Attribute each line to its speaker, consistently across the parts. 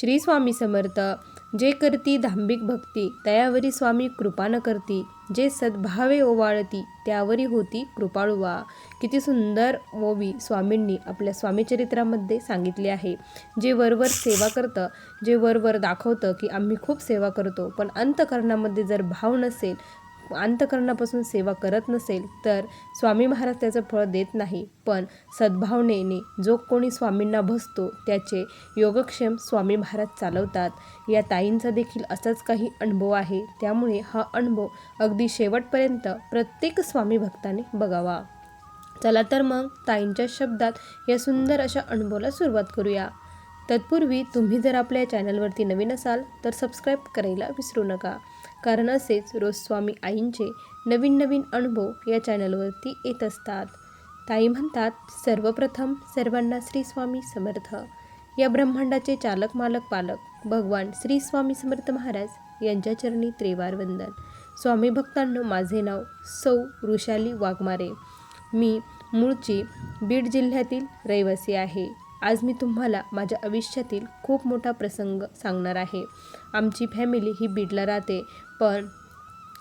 Speaker 1: श्री स्वामी समर्थ. जे करती धांबिक भक्ती तयावरी स्वामी कृपा न करती. जे सद्भावे ओवाळती त्यावरी होती कृपाळुवा. किती सुंदर ओवी स्वामींनी आपल्या स्वामीचरित्रामध्ये सांगितले आहे. जे वरवर सेवा करतं जे वरवर दाखवतं की आम्ही खूप सेवा करतो पण अंतकरणामध्ये जर भाव नसेल अंतकरणापासून सेवा करत नसेल तर स्वामी महाराज त्याचं फळ देत नाही. पण सद्भावनेने जो कोणी स्वामींना भसतो त्याचे योगक्षेम स्वामी महाराज चालवतात. या ताईंचा देखील असाच काही अनुभव आहे. त्यामुळे हा अनुभव अगदी शेवटपर्यंत प्रत्येक स्वामी भक्ताने बघावा. चला तर मग ताईंच्या शब्दात या सुंदर अशा अनुभवाला सुरुवात करूया. तत्पूर्वी तुम्ही जर आपल्या चॅनलवरती नवीन असाल तर सबस्क्राईब करायला विसरू नका. कारण असेच रोज स्वामी आईंचे नवीन नवीन अनुभव या चॅनलवरती येत असतात. ताई म्हणतात सर्वप्रथम सर्वांना श्री स्वामी समर्थ. या ब्रह्मांडाचे चालक मालक पालक भगवान श्री स्वामी समर्थ महाराज यांच्या चरणी त्रिवार वंदन स्वामी भक्तांनो माझे नाव सौ वृषाली वाघमारे. मी मूळची बीड जिल्ह्यातील रहिवासी आहे. आज मी तुम्हाला माझ्या आयुष्यातील खूप मोठा प्रसंग सांगणार आहे. आमची फॅमिली ही बीडला राहते पण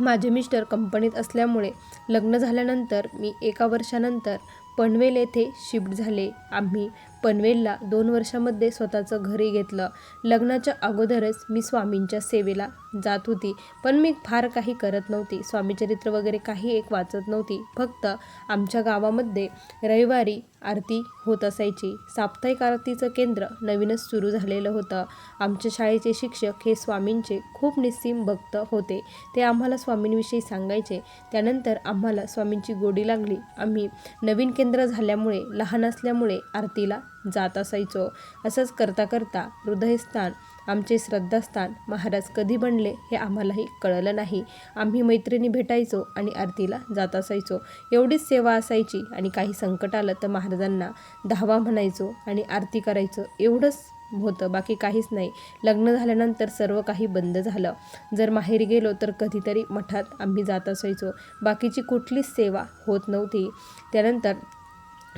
Speaker 1: माझे मिस्टर कंपनीत असल्यामुळे लग्न झाल्यानंतर मी एका वर्षानंतर पनवेल येथे शिफ्ट झाले. आम्ही पनवेलला दोन वर्षामध्ये स्वतःचं घरी घेतलं. लग्नाच्या अगोदरच मी स्वामींच्या सेवेला जात होती पण मी फार काही करत नव्हती. स्वामीचरित्र वगैरे काही एक वाचत नव्हती. फक्त आमच्या गावामध्ये रविवारी आरती होत असायची. साप्ताहिक आरतीचं केंद्र नवीनच सुरू झालेलं होतं. आमच्या शाळेचे शिक्षक हे स्वामींचे खूप निस्सीम भक्त होते. ते आम्हाला स्वामींविषयी सांगायचे. त्यानंतर आम्हाला स्वामींची गोडी लागली. आम्ही नवीन केंद्र झाल्यामुळे लहान असल्यामुळे आरतीला जात असायचो. असंच करता करता हृदयस्थान आमचे श्रद्धास्थान महाराज कधी बनले हे आम्हालाही कळलं नाही. आम्ही मैत्रिणी भेटायचो आणि आरतीला जात असायचो. एवढीच सेवा असायची आणि काही संकट आलं तर महाराजांना धावा म्हणायचो आणि आरती करायचो. एवढंच होतं बाकी काहीच नाही. लग्न झाल्यानंतर सर्व काही बंद झालं. जर माहेर गेलो तर कधीतरी मठात आम्ही जात असायचो. बाकीची कुठलीच सेवा होत नव्हती. त्यानंतर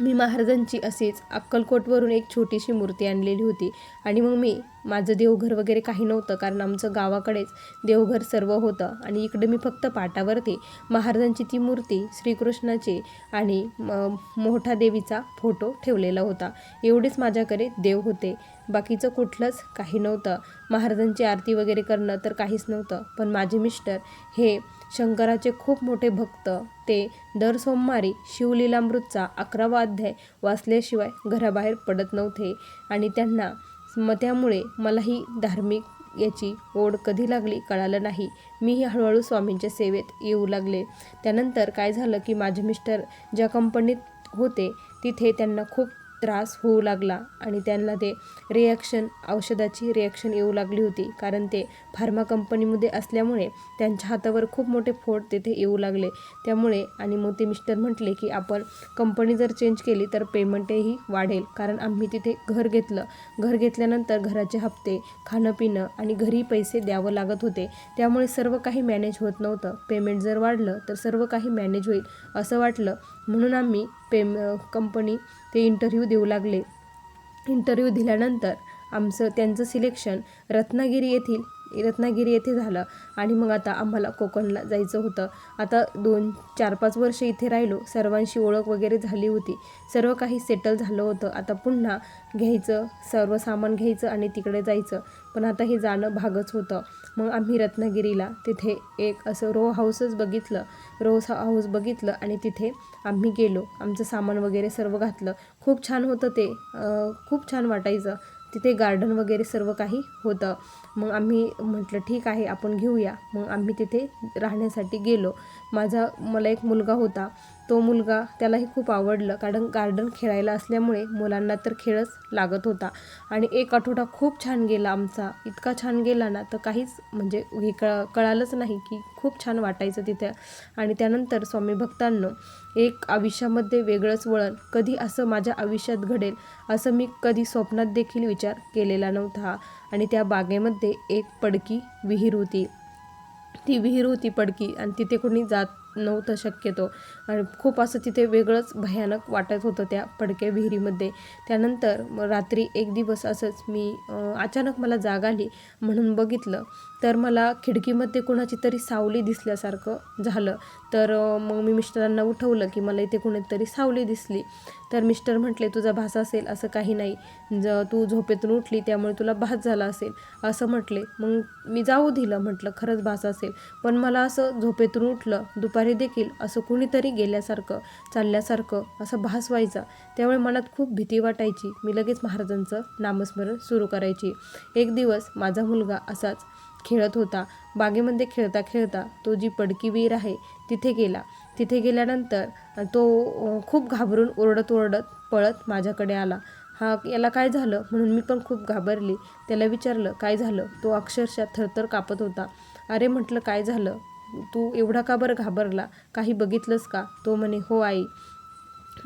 Speaker 1: मी महाराजांची अशीच अक्कलकोटवरून एक छोटीशी मूर्ती आणलेली होती. आणि मग मी माझं देवघर वगैरे काही नव्हतं कारण आमचं गावाकडेच देवघर सर्व होतं. आणि इकडे मी फक्त पाटावरती महाराजांची ती मूर्ती श्रीकृष्णाची आणि मोठा देवीचा फोटो ठेवलेला होता. एवढेच माझ्याकडे देव होते. बाकीचं कुठलंच काही नव्हतं. महाराजांची आरती वगैरे करणं तर काहीच नव्हतं. पण माझे मिस्टर हे शंकराचे खूप मोठे भक्त. ते दर सोमवारी शिवलीलामृतचा अकरावा अध्याय वाचल्याशिवाय घराबाहेर पडत नव्हते आणि त्यांना मग त्यामुळे मलाही धार्मिक याची ओढ कधी लागली कळालं नाही. मीही हळूहळू स्वामींच्या सेवेत येऊ लागले. त्यानंतर काय झालं की माझे मिस्टर ज्या कंपनीत होते तिथे त्यांना खूप त्रास होऊ लागला आणि त्यांना ते रिॲक्शन औषधाची रिॲक्शन येऊ लागली होती. कारण ते फार्मा कंपनीमध्ये असल्यामुळे त्यांच्या हातावर खूप मोठे फोड तेथे येऊ लागले. त्यामुळे आणि मग ते मिस्टर म्हटले की आपण कंपनी जर चेंज केली तर पेमेंटही वाढेल. कारण आम्ही तिथे घर घेतलं. घर घेतल्यानंतर घराचे हप्ते खाणं पिणं आणि घरी पैसे द्यावं लागत होते. त्यामुळे सर्व काही मॅनेज होत नव्हतं. पेमेंट जर वाढलं तर सर्व काही मॅनेज होईल असं वाटलं. म्हणून आम्ही पेम कंपनी ते इंटरव्ह्यू देऊ लागले. इंटरव्ह्यू दिल्यानंतर आमचं त्यांचं सिलेक्शन रत्नागिरी येथील रत्नागिरी येथे झालं. आणि मग आता आम्हाला कोकणला जायचं होतं. आता दोन चार पाच वर्ष इथे राहिलो. सर्वांशी ओळख वगैरे झाली होती. सर्व काही सेटल झालं होतं. आता पुन्हा घ्यायचं सर्व सामान घ्यायचं आणि तिकडे जायचं. पण आता हे जाणं भागच होतं. मग आम्ही रत्नागिरीला तिथे एक असं रो हाऊसच बघितलं. रो हाऊस बघितलं आणि तिथे आम्ही गेलो. आमचं सामान वगैरे सर्व घातलं. खूप छान होतं ते. खूप छान वाटायचं. तिथे गार्डन वगैरे सर्व काही होतं. मग आम्ही म्हटलं ठीक आहे आपण घेऊया. मग आम्ही तिथे राहण्यासाठी गेलो. माझा मला एक मुलगा होता. तो मुलगा त्यालाही खूप आवडलं. कारण गार्डन खेळायला असल्यामुळे मुलांना तर खेळच लागत होता. आणि एक आठवडा खूप छान गेला आमचा. इतका छान गेला ना तर काहीच म्हणजे हे कळ कळालंच नाही की खूप छान वाटायचं तिथे. आणि त्यानंतर स्वामी भक्तांनो एक आयुष्यामध्ये वेगळंच वळण. कधी असं माझ्या आयुष्यात घडेल असं मी कधी स्वप्नात देखील विचार केलेला नव्हता. आणि त्या बागेमध्ये एक पडकी विहीर होती. ती विहीर होती पडकी आणि तिथे कोणी जात नव्हतं शक्यतो. आणि खूप असं तिथे वेगळंच भयानक वाटत होतं त्या पडक्या विहिरीमध्ये. त्यानंतर रात्री एक दिवस असंच मी अचानक मला जाग आली म्हणून बघितलं. तर मला खिडकीमध्ये कोणाची तरी सावली दिसल्यासारखं झालं. तर मग मी मिस्टरांना उठवलं की मला इथे कोणीतरी सावली दिसली. तर मिस्टर म्हटले तुझा भास असेल असं काही नाही. ज तू झोपेतून उठली त्यामुळे तुला भास झाला असेल. असं म्हटले. मग मी जाऊ दिलं म्हटलं खरंच भास असेल. पण मला असं झोपेतून उठलं दुपारी देखील असं कुणीतरी गेल्यासारखं चालल्यासारखं असं भास व्हायचा. त्यामुळे मनात खूप भीती वाटायची. मी लगेच महाराजांचं नामस्मरण सुरू करायची. एक दिवस माझा मुलगा असाच खेळत होता. बागेमध्ये खेळता खेळता तो जी पडकी विहीर आहे तिथे गेला. तिथे गेल्यानंतर तो खूप घाबरून ओरडत ओरडत पळत माझ्याकडे आला. हा याला काय झालं म्हणून मी पण खूप घाबरली. त्याला विचारलं काय झालं? तो अक्षरशः थरथर कापत होता. अरे म्हटलं काय झालं? तू एवढा का बरं घाबरला? काही बघितलंस का? तो म्हणे हो आई.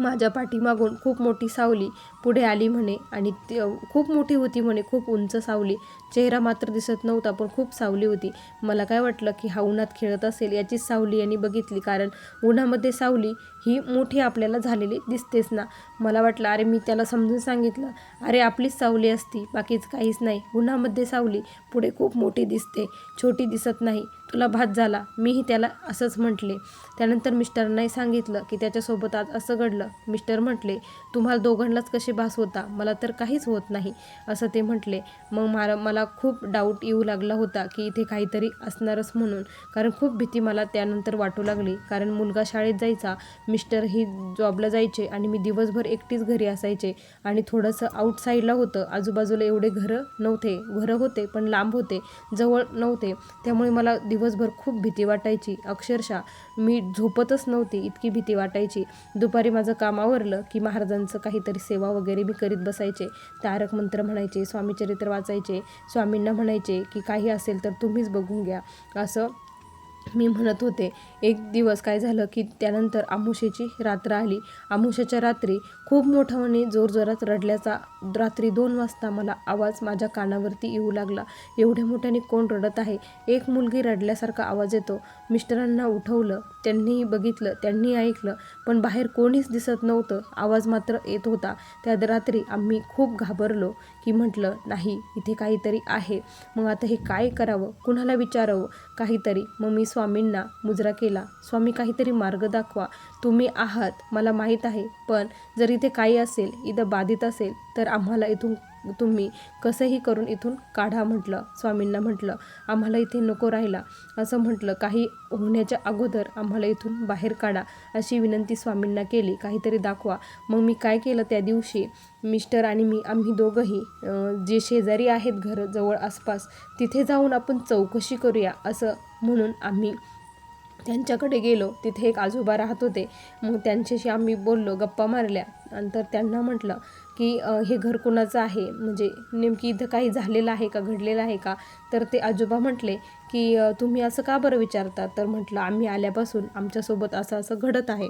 Speaker 1: माझ्या पाठीमागून खूप मोठी सावली पुढे आली म्हणे आणि ती खूप मोठी होती म्हणे खूप उंच सावली. चेहरा मात्र दिसत नव्हता पण खूप सावली होती. मला काय वाटलं की हा उन्हात खेळत असेल याचीच सावली यांनी बघितली कारण उन्हामध्ये सावली ही मोठी आपल्याला झालेली दिसतेच ना. मला वाटलं अरे मी त्याला समजून सांगितलं अरे आपलीच सावली असती बाकीच काहीच नाही. उन्हामध्ये सावली पुढे खूप मोठी दिसते छोटी दिसत नाही. तुला भात झाला. मीही त्याला असंच म्हटले. त्यानंतर मिस्टरांनाही सांगितलं की त्याच्यासोबत आज असं घडलं. मिस्टर म्हटले तुम्हाला दोघांनाच कसे भास होता? मला तर काहीच होत नाही असं ते म्हटले. मग मला मला खूप डाऊट येऊ लागला होता की इथे काहीतरी असणारच म्हणून. कारण खूप भीती मला त्यानंतर वाटू लागली. कारण मुलगा शाळेत जायचा मिस्टर ही जॉबला जायचे आणि मी दिवसभर एकटीच घरी असायचे. आणि थोडंसं आउटसाईडला होतं. आजूबाजूला एवढे घरं नव्हते. घरं होते पण लांब होते. जवळ नव्हते. त्यामुळे मला दिवसभर खूप भीती वाटायची. अक्षरशः मी झोपतच नव्हती इतकी भीती वाटायची. दुपारी माझं काम आवरलं की महाराजांचं काहीतरी सेवा वगैरे मी करीत बसायचे. तारक मंत्र म्हणायचे स्वामीचरित्र वाचायचे. स्वामींना म्हणायचे की काही असेल तर तुम्हीच बघून घ्या. असं मी म्हणत होते एक दिवस काय झालं की त्यानंतर आमुषेची रात्र आली. आमुषाच्या रात्री खूप मोठ्याने जोरजोरात रडल्याचा रात्री दोन वाजता मला आवाज माझ्या कानावरती येऊ लागला. एवढ्या मोठ्याने कोण रडत आहे? एक मुलगी रडल्यासारखा आवाज येतो. मिस्टरांना उठवलं. त्यांनीही बघितलं. त्यांनी ऐकलं. पण बाहेर कोणीच दिसत नव्हतं. आवाज मात्र येत होता. त्या रात्री आम्ही खूप घाबरलो. की म्हटलं नाही इथे काहीतरी आहे. मग आता हे काय करावं? कुणाला विचारावं? काहीतरी. मग मी स्वामींना मुजरा केला. स्वामी काहीतरी मार्ग दाखवा. तुम्ही आहात. मला माहीत आहे. पण जर इथे काही असेल इथं बाधित असेल तर आम्हाला इथून तुम्ही कसंही करून इथून काढा म्हटलं स्वामींना म्हटलं आम्हाला इथे नको राहिला. असं म्हटलं काही होण्याच्या अगोदर आम्हाला इथून बाहेर काढा अशी विनंती स्वामींना केली. काहीतरी दाखवा. मग मी काय केलं त्या दिवशी? मिस्टर आणि मी आम्ही दोघंही जे शेजारी आहेत घर जवळ आसपास तिथे जाऊन आपण चौकशी करूया असं म्हणून आम्ही त्यांच्याकडे गेलो. तिथे एक आजोबा राहत होते. मग त्यांच्याशी आम्ही बोललो गप्पा मारल्या. नंतर त्यांना म्हटलं की हे घर कोणाचं आहे? म्हणजे नेमकी इथं काही झालेलं आहे का? घडलेलं आहे का? तर ते आजोबा म्हटले की तुम्ही असं का बरं विचारता? तर म्हटलं आम्ही आल्यापासून आमच्यासोबत असं असं घडत आहे.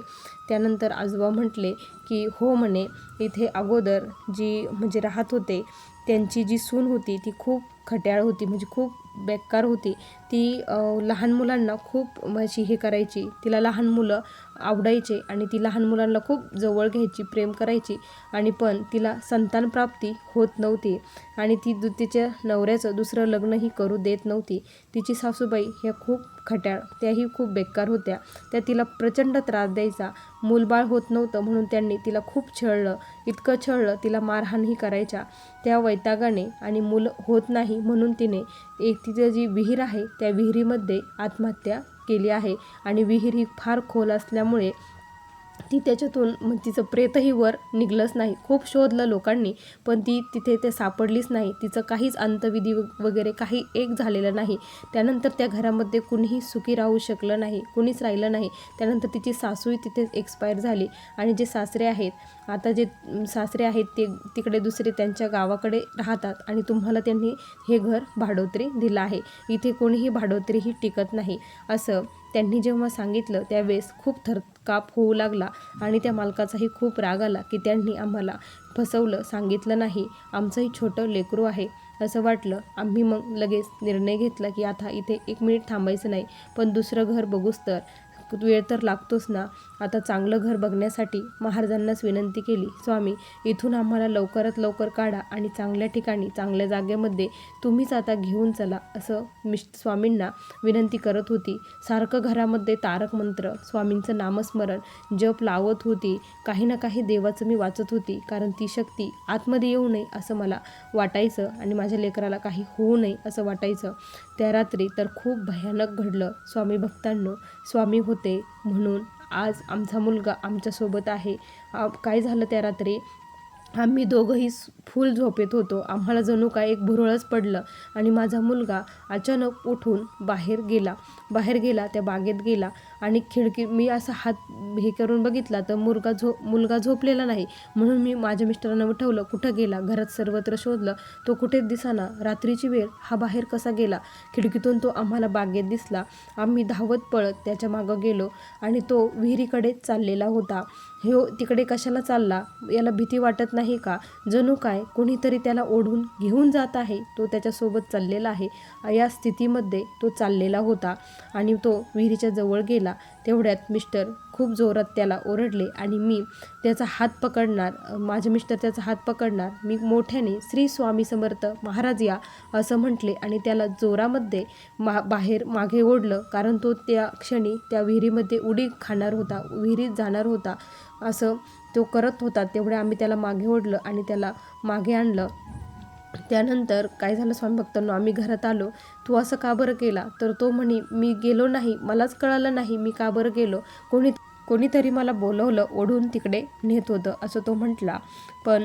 Speaker 1: त्यानंतर आजोबा म्हटले की हो म्हणे इथे अगोदर जी म्हणजे राहत होते त्यांची जी सून होती ती खूप खट्याळ होती म्हणजे खूप बेकार होती. ती लहान मुलांना खूप म्हणजे हे करायची तिला लहान मुलं आवडायचे आणि ती लहान मुलांना खूप जवळ घ्यायची प्रेम करायची आणि पण तिला संतान प्राप्ती होत नव्हती आणि ती तिच्या नवऱ्याचं दुसरं लग्नही करू देत नव्हती. तिची सासूबाई ह्या खूप खट्याळ त्याही खूप बेकार होत्या. त्या तिला प्रचंड त्रास द्यायचा. मूलबाळ होत नव्हतं म्हणून त्यांनी तिला खूप छळलं. इतकं छळलं तिला मारहाणही करायच्या. त्या वैतागाने आणि मूल होत नाही म्हणून तिने एक तिचं जी विहीर आहे त्या विहिरीमध्ये आत्महत्या केली आहे. आणि विहीर ही फार खोल असल्यामुळे ती त्याच्यातून मग तिचं प्रेतही वर निघलंच नाही. खूप शोधलं लोकांनी पण ती तिथे ते सापडलीच नाही. तिचं काहीच अंतविधी वगैरे काही एक झालेलं नाही. त्यानंतर त्या घरामध्ये कुणीही सुखी राहू शकलं नाही कुणीच राहिलं नाही. त्यानंतर तिची सासूही तिथेच एक्सपायर झाली. आणि जे सासरे आहेत आता जे सासरे आहेत ते तिकडे दुसरे त्यांच्या गावाकडे राहतात. आणि तुम्हाला त्यांनी हे घर भाडोत्री दिलं आहे. इथे कोणीही भाडोत्रीही टिकत नाही. असं त्यांनी जेव्हा सांगितलं त्यावेळेस खूप थरकाप होऊ लागला आणि त्या मालकाचाही खूप राग आला की त्यांनी आम्हाला फसवलं सांगितलं नाही. आमचंही छोटं लेकरू आहे असं वाटलं. आम्ही मग लगेच निर्णय घेतला की आता इथे एक मिनिट थांबायचं नाही पण दुसरं घर बघूस तर. वेळ तर लागतोच ना. आता चांगलं घर बघण्यासाठी महाराजांनाच विनंती केली स्वामी इथून आम्हाला लवकरात लवकर काढा आणि चांगल्या ठिकाणी चांगल्या जागेमध्ये तुम्हीच आता घेऊन चला असं मिश स्वामींना विनंती करत होती. सारखं घरामध्ये तारक मंत्र स्वामींचं नामस्मरण जप लावत होती. काही ना काही देवाचं मी वाचत होती कारण ती शक्ती आतमध्ये येऊ नये असं मला वाटायचं आणि माझ्या लेकराला काही होऊ नये असं वाटायचं. त्या रात्री तर खूप भयानक घडलं स्वामी भक्तांनो. स्वामी होते म्हणून आज आमचा मुलगा आमच्यासोबत आहे. काय झालं त्या रात्री? आम्ही दोघंही फुल झोपेत होतो. आम्हाला जणू काय एक भुरळच पडलं आणि माझा मुलगा अचानक उठून बाहेर गेला. बाहेर गेला त्या बागेत गेला आणि खिडकी मी असा हात हे करून बघितला तर मुलगा झो मुलगा झोपलेला नाही. म्हणून मी माझ्या मिस्टरांना उठवलं कुठं गेला? घरात सर्वत्र शोधलं. तो कुठेच दिसाना. रात्रीची वेळ हा बाहेर कसा गेला? खिडकीतून तो आम्हाला बागेत दिसला. आम्ही धावत पळत त्याच्या मागं गेलो आणि तो विहिरीकडे चाललेला होता. ह्यो तिकडे कशाला चालला? याला भीती वाटत नाही का? जणू काय? कोणीतरी त्याला ओढून घेऊन जात आहे. तो त्याच्यासोबत चाललेला आहे. या स्थितीमध्ये तो चाललेला होता आणि तो विहिरीच्या जवळ गेला. तेवढ्यात मिस्टर खूप जोरात त्याला ओरडले आणि मी त्याचा हात पकडणार माझे मिस्टर त्याचा हात पकडणार. मी मोठ्याने श्री स्वामी समर्थ महाराज या असं म्हटले आणि त्याला जोरामध्ये मा बाहेर मागे ओढलं. कारण तो त्या क्षणी त्या विहिरीमध्ये उडी खाणार होता विहिरीत जाणार होता. असं तो करत होता तेवढे आम्ही त्याला मागे ओढलं आणि त्याला मागे आणलं. त्यानंतर काय झालं स्वामी भक्तांनो आम्ही घरात आलो. तू असं का बरं केला? तर तो म्हणे मी गेलो नाही मलाच कळालं नाही मी का बरं गेलो? कोणी कोणीतरी मला बोलवलं ओढून तिकडे नेत होतं असं तो म्हटला. पण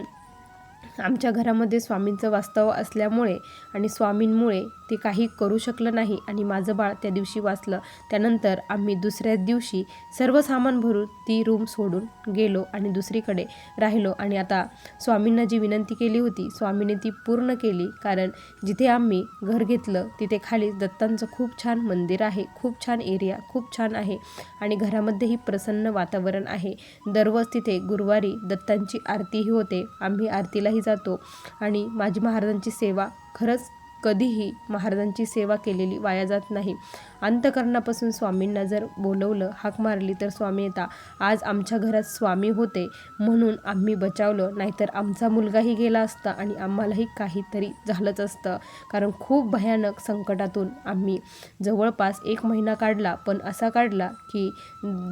Speaker 1: आमच्या घरामध्ये स्वामींचं वास्तव असल्यामुळे आणि स्वामींमुळे ते काही करू शकलं नाही आणि माझं बाळ त्या दिवशी वाचलं. त्यानंतर आम्ही दुसऱ्याच दिवशी सर्व सामान भरून ती रूम सोडून गेलो आणि दुसरीकडे राहिलो. आणि आता स्वामींना जी विनंती केली होती स्वामीने ती पूर्ण केली. कारण जिथे आम्ही घर घेतलं तिथे खाली दत्तांचं खूप छान मंदिर आहे खूप छान एरिया खूप छान आहे आणि घरामध्येही प्रसन्न वातावरण आहे. दररोज तिथे गुरुवारी दत्तांची आरतीही होते. आम्ही आरतीलाही जातो. आणि माझी महाराजांची सेवा खरंच कधीही महाराजांची सेवा केलेली वाया जात नाही. अंतकरणापासून स्वामींना जर बोलवलं हाक मारली तर स्वामी येता आज आमच्या घरात स्वामी होते म्हणून आम्ही बचावलं. नाहीतर आमचा मुलगाही गेला असता आणि आम्हालाही काहीतरी झालंच असतं. कारण खूप भयानक संकटातून आम्ही जवळपास एक महिना काढला. पण असा काढला की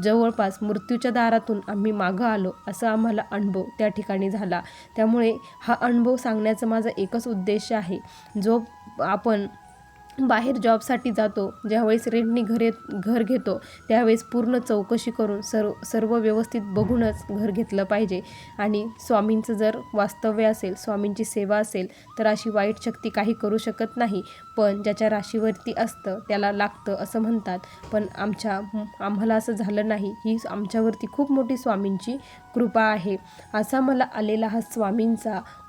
Speaker 1: जवळपास मृत्यूच्या दारातून आम्ही मागं आलो असा आम्हाला अनुभव त्या ठिकाणी झाला. त्यामुळे हा अनुभव सांगण्याचा माझा एकच उद्देश आहे. जो आपण बाहेर जॉबसाठी जातो ज्यावेळेस रेंटनी घरे घर घेतो त्यावेळेस पूर्ण चौकशी करून सर्व सर्व व्यवस्थित बघूनच घर घेतलं पाहिजे. आणि स्वामींचं जर वास्तव्य असेल स्वामींची सेवा असेल तर अशी वाईट शक्ती काही करू शकत नाही. पण ज्याच्या राशीवरती असतं त्याला लागतं असं म्हणतात. पण आमच्या आम्हाला असं झालं नाही. ही आमच्यावरती खूप मोठी स्वामींची कृपा आहे. असा मला आलेला हा स्वामींचा